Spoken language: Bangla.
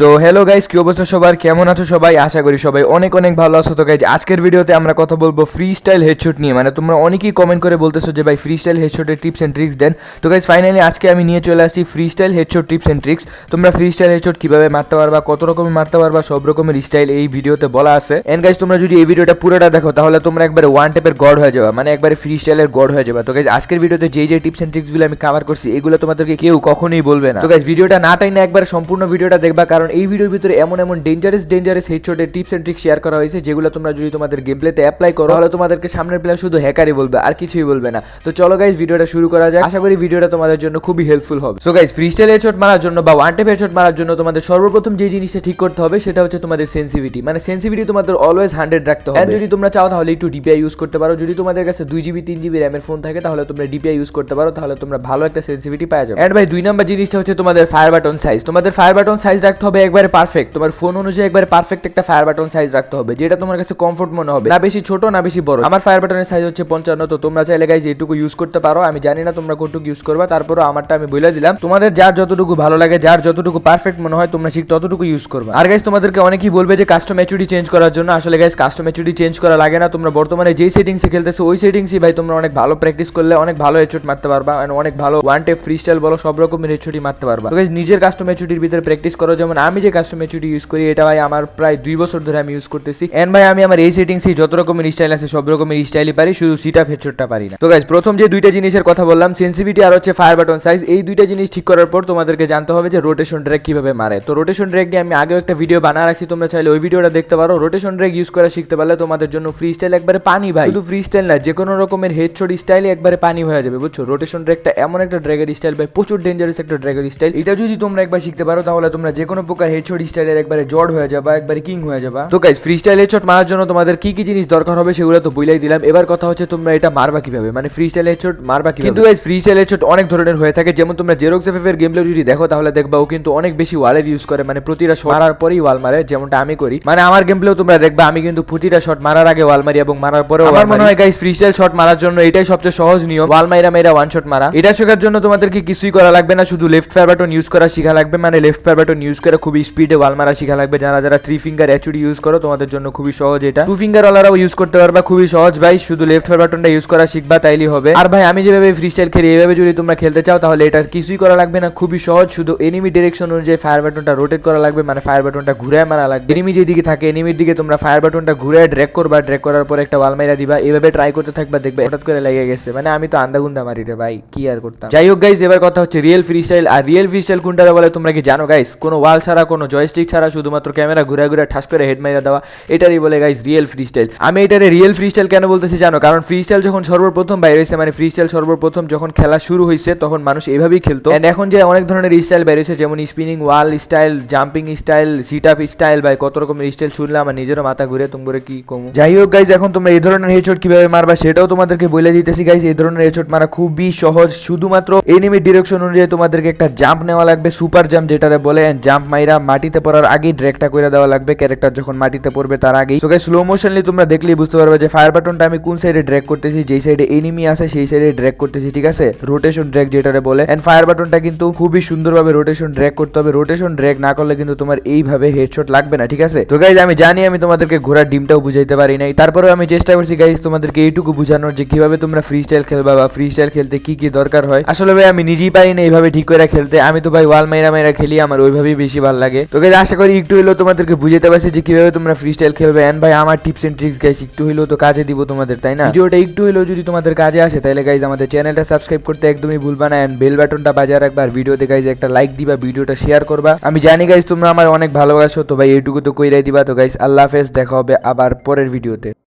তো হ্যালো গাইস কি অবস্থা সবার? কেমন আছো সবাই? আশা করি সবাই অনেক অনেক ভালো আছো। তো গাইজ আজকের ভিডিওতে আমরা কথা বলব ফ্রি স্টাইল হেডশট নিয়ে। মানে তোমরা অনেকেই কমেন্ট করে বলতেছো যে, ভাই ফ্রি স্টাইল হেডশটের টিপস এন্ড ট্রিক্স দেন। তো গাইজ ফাইনালি আজকে আমি নিয়ে চলে আসছি free style headshot tips and tricks তোমরা ফ্রি স্টাইল হেডশট কীভাবে মারতে পারবা, কত রকমের মারতে পারবা, সব রকমের স্টাইল এই ভিডিওতে বলা আছে। এন্ড গাইজ তোমরা যদি এই ভিডিওটা পুরোটা দেখো, তাহলে তোমরা একবারে ওয়ান টেপের গড হয়ে যাবে। মানে একবারে ফ্রি স্টাইলের গড হয়ে যাবে। তো গাইজ আজকের ভিডিওতে যে যে টিপস এন্ড ট্রিক্সগুলো আমি কভার করছি, এগুলো তোমাদেরকে কেউ কখনোই বলবে না। তো গাইজ ভিডিওটা না টাইনে একবার সম্পূর্ণ ভিডিওটা দেখবা, কারণ এই ভিডিওর ভিতরে এমন এমন ডেঞ্জারাস ডেঞ্জারাস হেডশটের টিপস এন্ড ট্রিক্স শেয়ার করা হয়েছে, যেগুলো তোমরা যদি তোমাদের গেম প্লেতে অ্যাপ্লাই করো, তাহলে তোমাদেরকে সামনের প্লেয়ার শুধু হ্যাকারই বলবে, আর কিছুই বলবে না। তো চলো গাইজ ভিডিওটা শুরু করা যায় আশা করি ভিডিওটা তোমাদের জন্য খুবই হেল্পফুল হবে। So guys free style headshot মারার জন্য বা ওয়ান টেপ হেডশট মারার জন্য তোমাদের সর্বপ্রথম যে জিনিসটা ঠিক করতে হবে, সেটা হচ্ছে তোমাদের সেন্সিভিটি মানে সেন্সিভিটি তোমাদের অলওয়েজ হান্ড্রেড রাখতে হবে। যদি তোমরা চাও, তাহলে একটু ডিপিআই ইউজ করতে পারো। যদি তোমাদের কাছে দুই জিবি তিন জিবি র্যামের ফোন থাকে, তাহলে তোমরা ডিপিআই ইউজ করতে পারো। তাহলে তোমরা ভালো একটা সেন্সিভিটি পাওয়া যাবে। এন্ড ভাই দুই নাম্বার জিনিসটা হচ্ছে তোমাদের ফায়ার বাটন সাইজ তোমাদের ফায়ার বাটন সাইজ রাখতে হবে একবারে পারফেক্ট তোমার ফোন অনুযায়ী একবারে পারফেক্ট একটা ফায়ার বাটন সাইজ রাখতে হবে যেটা তোমার কাছে কমফোর্ট মনে হবে। না বেশি ছোট না বেশি বড়। আমার ফায়ার বাটনের সাইজ হচ্ছে পঞ্চান্ন তো তোমরা চাইলে গাইজ এইটুকু ইউজ করতে পারো। আমি জানি না তোমরা কতটুকু ইউজ করবা তারপরও আমারটা আমি বলে দিলাম। তোমাদের যার যতটুকু ভালো লাগে যার যতটুকু পারফেক্ট মনে হয় তোমরা ঠিক ততটুকু ইউজ করবা। আর গাইজ তোমাদেরকে অনেকেই বলবে যে কাস্টম এচুডি চেঞ্জ করার জন্য আসলে গাইজ কাস্টম এচুডি চেঞ্জ করা লাগে না। তোমরা বর্তমানে যেই সেটিংসে খেলতেছো ওই সেটিংসই ভাই তোমরা অনেক ভালো প্র্যাকটিস করলে অনেক ভালো হেডশট মারতে পারবা অনেক ভালো ওয়ান টেপ ফ্রি স্টাইল বলো সব রকমের হেডশটই মারতে পারবা। তো guys, নিজের কাস্টম এচুডির ভিতরে প্র্যাকটিস করো যেমন আমি যে কাস্টম এচুডি ইউজ করি, এটা ভাই আমার প্রায় দুই বছর ধরে আমি ইউজ করতেছি। এন্ড ভাই আমি আমার এই সেটিংসই যত রকমের স্টাইল আছে, সব রকমের স্টাইলই পারি, শুধু সিটা হেডশটটা পারি না। তো গাইজ প্রথম যে দুইটা জিনিসের কথা বললাম সেন্সিভিটি আর হচ্ছে ফায়ার বাটন সাইজ এই দুইটা জিনিস ঠিক করার পর তোমাদেরকে জানতে হবে যে রোটেশন ড্র্যাগ কীভাবে মারে। তো রোটেশন ড্র্যাগ নিয়ে আমি আগেও একটা ভিডিও বানা রাখছি, তোমরা চাইলে ওই ভিডিওটা দেখতে পারো। রোটেশন ড্র্যাগ ইউজ করা শিখতে পারলে তোমাদের জন্য ফ্রি স্টাইল একবারে পানি ভাই। শুধু ফ্রি স্টাইল না, যে কোনো রকমের হেডশট স্টাইলে একবারে পানি হয়ে যাবে, বুঝছ? রোটেশন ড্র্যাগটা এমন একটা ড্র্যাগের স্টাইল ভাই, প্রচুর ডেঞ্জারাস একটা ড্র্যাগের স্টাইল এটা যদি তোমরা একবার শিখতে পারো, তাহলে তোমরা যে কোনো প্রকার হেডশট স্টাইলের একবারে জড হয়ে যাবা একবারে কিং হয়ে যাবা। তো গাইস ফ্রি স্টাইল হেডশট মারার জন্য তোমাদের কি কি জিনিস দরকার হবে সেগুলো তো বইলাই দিলাম। এবার কথা হচ্ছে তোমরা এটা মারবা কীভাবে? মানে ফ্রি স্টাইল হেডশট মারবা কীভাবে? কিন্তু গাইস ফ্রি স্টাইল হেডশট অনেক ধরনের হয়ে থাকে। যেমন তোমরা জেরক্স এফ এর গেম প্লে যদি দেখো তাহলে দেখবা ও কিন্তু অনেক বেশি ওয়ালের ইউজ করে। মানে প্রতিটা শট মারার পরেই ওয়াল মারে যেমনটা আমি করি। মানে আমার গেম প্লেও তোমরা দেখবা আমি কিন্তু প্রতিটা শট মারার আগে ওয়াল মারি এবং মারার পরে আমার মনে হয় গাইস ফ্রি স্টাইল শট মারার জন্য এটাই সবচেয়ে সহজ নিয়ম। ওয়াল মাইরা মাইরা ওয়ান শট মারা। এটা শেখার জন্য তোমাদেরকে কিছুই করা লাগবে না শুধু লেফট ফায়ার বাটন ইউজ করা শেখা লাগবে। মানে লেফট ফায়ার বাটন ইউজ করে খুবই স্পিডে ওয়াল মারা শেখা লাগবে। যারা যারা থ্রি ফিঙ্গার অ্যাচুডি ইউজ করো, তোমাদের জন্য খুবই সহজ এটা। টু ফিঙ্গার ওয়ালারাও ইউজ করতে পারবা, খুবই সহজ ভাই। শুধু লেফট ফায়ার বাটনটা ইউজ করা শিখবা, তাইলেই হবে। আর ভাই, আমি যেভাবে ফ্রি স্টাইল খেলি এইভাবে যদি তোমরা খেলতে চাও, তাহলে এটা কিছুই করা লাগবে না। খুবই সহজ, শুধু এনিমি ডিরেকশন অনুযায়ী ফায়ার বাটনটা রোটেট করা লাগবে মানে ফায়ার বাটনটা ঘুরে মারা লাগবে। এনিমি যেদিকে থাকে এনিমির দিকে তোমরা ফায়ার বাটনটা ঘুরে ড্র্যাগ করবা ড্র্যাগ করার পর একটা ওয়াল মাইরা দিবা। এভাবে ট্রাই করতে থাকবা, দেখবে হঠাৎ করে লেগে গেছে। মানে আমি তো আন্দাগুন্দা মারি রে ভাই, কি আর করতাম? যাই হোক গাইস এবার কথা হচ্ছে রিয়েল ফ্রি স্টাইল আর রিয়েল ফ্রি স্টাইল কোনটা বলে তোমরা কি জানো গাইস কোনো ওয়াল ছাড়া, কোনো জয়স্টিক ছাড়া, শুধুমাত্র ক্যামেরা ঘুরে ঘুরে ঠাস করে হেড মাইরা দেওয়া, এটারই বলে গাইস রিয়েল ফ্রি স্টাইল আমি এটারে রিয়েল ফ্রি স্টাইল কেন বলতেছি জানো? কারণ ফ্রি স্টাইল যখন সর্বপ্রথম বাইরে হয়েছে মানে ফ্রি স্টাইল সর্বপ্রথম যখন খেলা শুরু হয়েছে, তখন মানুষ এইভাবেই খেলতো। And এখন যে অনেক ধরনের স্টাইল বেরিয়েছে যেমন spinning wall style jumping style sit up style বা কত রকমের স্টাইল শুনলে আমার নিজেরও মাথা ঘুরে তুমি করে কি কমু। যাই হোক গাইজ এখন তোমরা এই ধরনের হেডশট কীভাবে মারবা সেটাও তোমাদেরকে বলে দিতেছি গাইজ এই ধরনের হেডশট মারা খুবই সহজ। শুধুমাত্র এনিমি ডিরেকশন অনুযায়ী তোমাদেরকে একটা জাম্প নেওয়া লাগবে সুপার জাম্প যেটারে বলে জাম্প মাইরা মাটিতে পড়ার আগেই ড্রেকটা করে দেওয়া লাগবে ক্যারেক্টার যখন মাটিতে পড়বে তার আগেই। তো স্লো মোশনলি তোমরা দেখলেই বুঝতে পারবে যে ফায়ার বাটনটা আমি কোন সাইডে ড্র্যাগ করতেছি, যেই সাইডে এনিমি আছে সেই সাইডে ড্র্যাগ করতেছি, ঠিক আছে? রোটেশন ড্র্যাগ যেটারে বলে। এন্ড ফায়ার বাটনটা কিন্তু খুবই সুন্দরভাবে রোটেশন ড্র্যাগ করতে হবে। রোটেশন ড্র্যাগ না করলে কিন্তু তোমার এইভাবে হেডশট লাগবে না, ঠিক আছে? তো গাইজ আমি জানি আমি তোমাদেরকে ঘোড়ার ডিমটাও বুঝাইতে পারি নাই। তারপরেও আমি চেষ্টা করছি গাইজ তোমাদেরকে এইটুকু বুঝানোর যে কীভাবে তোমরা ফ্রি স্টাইল খেলবা বা ফ্রি স্টাইল খেলতে কি কি দরকার হয়। আসলে ভাই, আমি নিজেই পারি না এইভাবে ঠিক করে খেলতে। আমি তো ভাই ওয়াল মাইরা মাইরা খেলি, আমার ওইভাবেই বেশি ভালো লাগে। তো গাইজ আশা করি একটু হলেও তোমাদেরকে বুঝাতে পারছি যে কীভাবে তোমরা ফ্রি স্টাইল খেলবে এন্ড ভাই, আমার টিপস এন্ড ট্রিক্স গাইজ একটু হলেও তো কাজে দিব তোমাদের, তাই না? ভিডিওটা একটু হলেও যদি তোমাদের কাজে আসে, তাহলে গাইজ আমাদের চ্যানেলটা সাবস্ক্রাইব করতে একদমই ভুলবা না এন্ড বেল বাটনটা বাজায় রাখবা। আর ভিডিওতে গাইজ একটা লাইক দিবা, ভিডিওটা শেয়ার করবা। আমি জানি গাইজ তোমরা আমার অনেক ভালোবাসো, তো ভাই, এইটুকু তো কইরাই দিবা। তো গাইজ আল্লাহ হাফেজ, দেখা হবে আবার পরের ভিডিওতে।